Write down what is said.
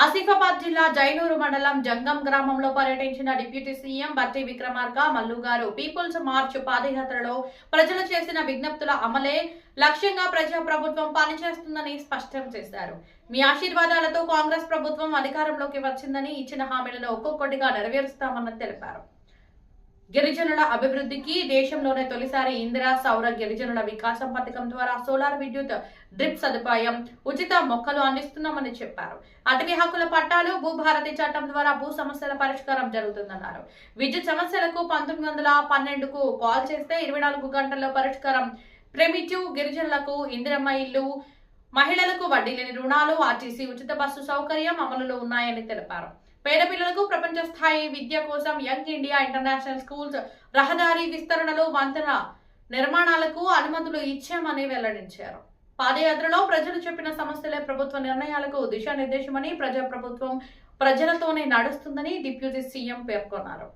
ఆసిఫాబాద్ జిల్లా జైనూరు మండలం జంగం గ్రామంలో పర్యటించిన డిప్యూటీ సీఎం బట్టి విక్రమార్క మల్లు గారు పీపుల్స్ మార్చ్ పాదయాత్రలో ప్రజలు చేసిన విజ్ఞప్తుల అమలే లక్ష్యంగా ప్రజా ప్రభుత్వం పనిచేస్తుందని స్పష్టం చేశారు. మీ ఆశీర్వాదాలతో కాంగ్రెస్ ప్రభుత్వం అధికారంలోకి వచ్చిందని ఇచ్చిన హామీలను ఒక్కొక్కటిగా నెరవేరుస్తామని తెలిపారు. గిరిజనుల అభివృద్ధికి దేశంలోనే తొలిసారి ఇందిరా సౌర గిరిజనుల వికాసం పథకం ద్వారా సోలార్ విద్యుత్ డ్రిప్ సదుపాయం ఉచిత మొక్కలు అందిస్తున్నామని చెప్పారు. అటవీ హక్కుల పట్టాలు భూభారతి చట్టం ద్వారా భూ సమస్యల పరిష్కారం జరుగుతుందన్నారు. విద్యుత్ సమస్యలకు పంతొమ్మిది వందల పన్నెండుకు కాల్ చేస్తే ఇరవై నాలుగు గంటల్లో పరిష్కారం. ప్రెమిటివ్ గిరిజనులకు ఇందిరమ్మ ఇల్లు మహిళలకు వడ్డీ లేని రుణాలు ఆర్టీసీ ఉచిత బస్సు సౌకర్యం అమలులో ఉన్నాయని తెలిపారు. పేద పిల్లలకు ప్రపంచ స్థాయి విద్య కోసం యంగ్ ఇండియా ఇంటర్నేషనల్ స్కూల్స్ రహదారి విస్తరణలో వంతెన నిర్మాణాలకు అనుమతులు ఇచ్చామని వెల్లడించారు. పాదయాత్రలో ప్రజలు చెప్పిన సమస్యలే ప్రభుత్వ నిర్ణయాలకు దిశానిర్దేశమని ప్రజా ప్రభుత్వం ప్రజలతోనే నడుస్తుందని డిప్యూటీ సీఎం పేర్కొన్నారు.